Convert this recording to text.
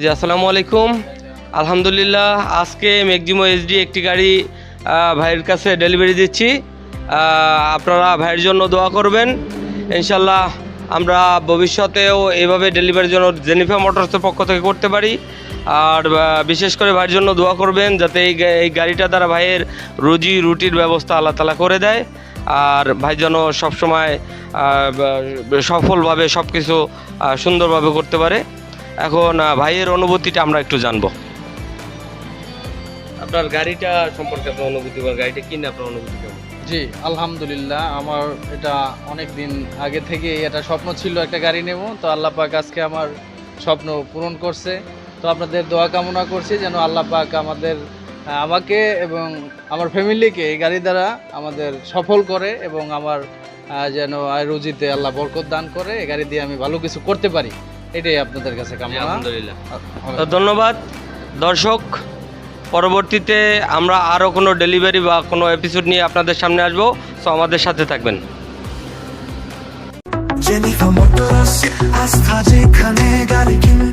জি আসসালামু আলাইকুম। আলহামদুলিল্লাহ, আজকে ম্যাক্সিমো এইচডি একটি গাড়ি ভাইয়ের কাছে ডেলিভারি দিচ্ছি। আপনারা ভাইয়ের জন্য দোয়া করবেন। ইনশাল্লাহ আমরা ভবিষ্যতেও এভাবে ডেলিভারির জন্য জেনিফা মোটরসের পক্ষ থেকে করতে পারি। আর বিশেষ করে ভাইয়ের জন্য দোয়া করবেন যাতে এই গাড়িটা দ্বারা ভাইয়ের রুজি, রুটির ব্যবস্থা আল্লাহ তালা করে দেয়। আর ভাই যেন সবসময় সফলভাবে সব কিছু সুন্দরভাবে করতে পারে। এখন ভাইয়ের অনুভূতিটা আমরা একটু জানব। আপনার গাড়িটা সম্পর্কে আপনার অনুভূতি বা গাড়িটা কিনে আপনার অনুভূতি কেমন? জি আলহামদুলিল্লাহ আমার এটা অনেক দিন আগে থেকে এটা স্বপ্ন ছিল একটা গাড়ি নেব তো আল্লাহ পাক আজকে আমার স্বপ্ন পূরণ করছে। তো আপনাদের দোয়া কামনা করছি যেন আল্লাহ পাক আমাদের আমাকে এবং আমার ফ্যামিলিকে এই গাড়ি দ্বারা আমাদের সফল করে এবং আমার যেন আয় রুজিতে আল্লাহ বরকত দান করে এই গাড়ি দিয়ে আমি ভালো কিছু করতে পারি। এটাই আপনাদের কাছে কামনা। আলহামদুলিল্লাহ। তো ধন্যবাদ। দর্শক পরবর্তীতে আমরা আরও কোনো ডেলিভারি বা কোনো এপিসোড নিয়ে আপনাদের সামনে আসব। তো আমাদের সাথে থাকবেন। জেনিফা মোটরস আস্থা যেখানে গাড়ি বাহানা